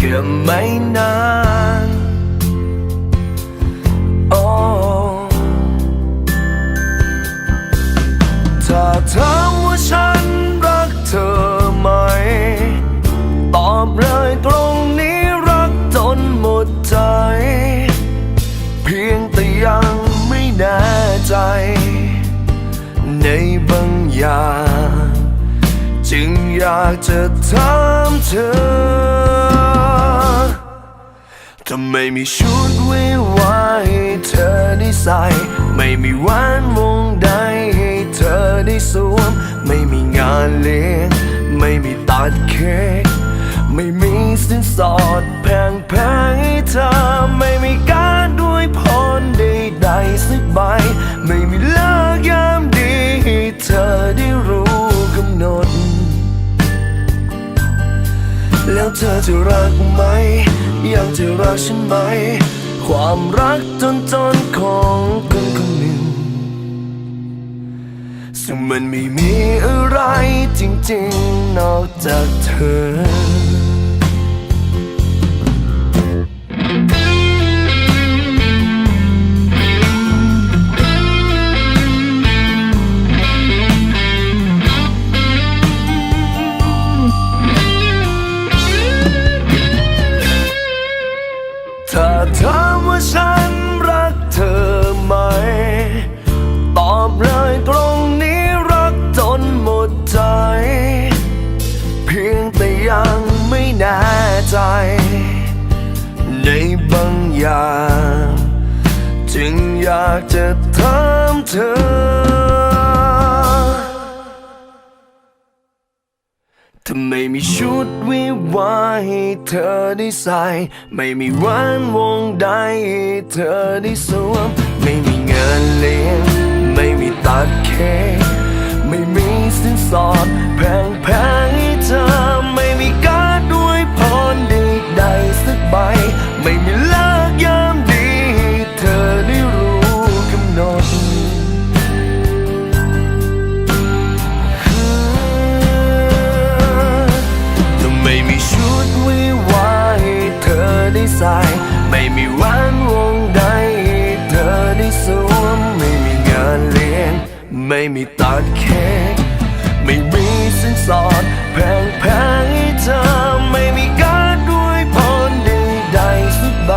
แค่ไม่นานโอ้ถ้าถามว่าฉันรักเธอไหม ตอบเลยตรงนี้รักจนหมดใจ เพียงแต่ยังไม่แน่ใจ ในบางอย่าง จึงอยากจะถามเธอ ไมมีชุดวิวาให้เธอได้ใส่ ไม่มีแหวนวงใดให้เธอได้สวม ไม่มีงานเลี้ยง ไม่มีตัดเค้ก ไม่มีสินสอดแพงแพงให้เธอ ไม่มีการด้วยพรใดๆสักใบไม่ เธอจะรักไหม ยังจะรักฉันไหม ความรักจนจนของคนคนหนึ่ง ซึ่งมันไม่มีอะไรจริงๆ นอกจากเธอ แน่ใจ ในบางอย่าง จึงอยากจะถามเธอ ทำไมมีชุดวิวาให้เธอได้ใส่ ไม่มีแหวันวงใดให้เธอได้สวม ไม่มีเงินเลี้ยง ไม่มีตัดเค้กไม่มีสินสอด ดเค้กไม่มีสินสอดแพงแพงให้เธอไม่มีการด้วยพรใดๆสักใบ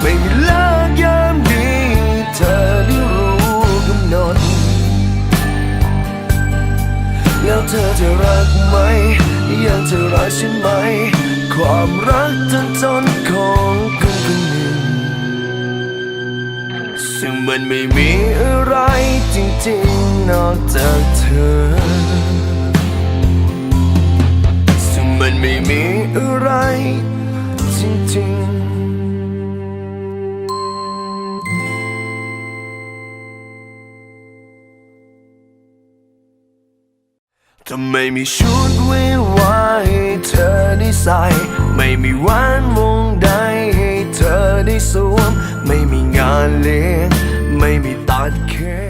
ไม่มีเลิกยามดีเธอได้รู้กำหนด แล้วเธอจะรักไหมยังจะรักฉันไหม ความรักจนจนของคนคนหนึ่งซึ่งมันไม่มีอะไรจริงๆ นอกจากเธอ ซึ่งมันไม่มีอะไรจริงๆทำไมมีชุดวิวาให้เธอได้ใส่ ไม่มีแหวนวงใดให้เธอได้สวม ไม่มีงานเลี้ยง ไม่มีตัดเค้